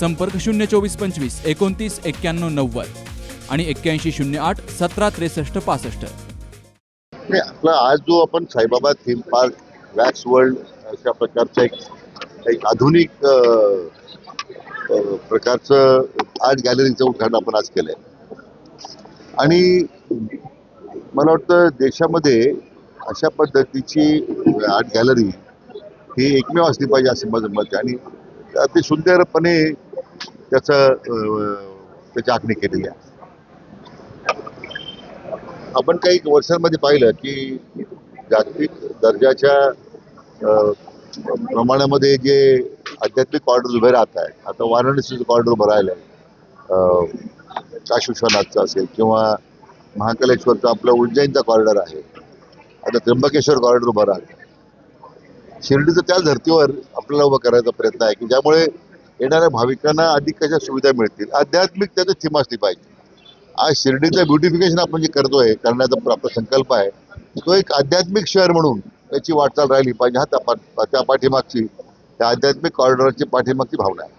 संपर्क शून्य चोवीस पंचवीस एकोणतीस एक्क्याण्णव नव्वद आणि एक्क्याऐंशी शून्य आठ सतरा त्रेसष्ट पासष्ट. नाही आपला आज जो आपण Saibaba theme park wax world अशा प्रकारचं एक एक आधुनिक प्रकारचं आर्ट गॅलरीचं उद्घाटन आपण आज केलं आहे आणि मला वाटतं देशामध्ये अशा पद्धतीची आर्ट गॅलरी ही एकमेव असली पाहिजे असं माझं मत आहे. आणि अति सुंदरपणे त्याचं त्याची आखणी केलेली आहे. आपण काही वर्षांमध्ये पाहिलं की जागतिक दर्जाच्या प्रमाणामध्ये जे आध्यात्मिक कॉरिडॉर उभे राहत आहेत आता वाराणसीचं कॉरिडॉर उभं राहिलं आहे काशी विश्वनाथचं असेल किंवा महाकालेश्वरचं आपलं उज्जैनचा कॉरिडॉर आहे आता त्र्यंबकेश्वर कॉरिडॉर उभं राहत शिर्डीचं त्या धर्तीवर आपल्याला उभं करायचा प्रयत्न आहे की ज्यामुळे येणाऱ्या भाविकांना अधिक कशा सुविधा मिळतील. आध्यात्मिक त्याचं थीम असली पाहिजे. आज शिर्डीचं ब्युटिफिकेशन आपण जे करतोय करण्याचा आपला संकल्प आहे तो एक आध्यात्मिक शहर म्हणून त्याची वाटचाल राहिली पाहिजे. हा त्या त्या पाठीमागची त्या आध्यात्मिक कॉरिडॉरची पाठीमागची भावना आहे.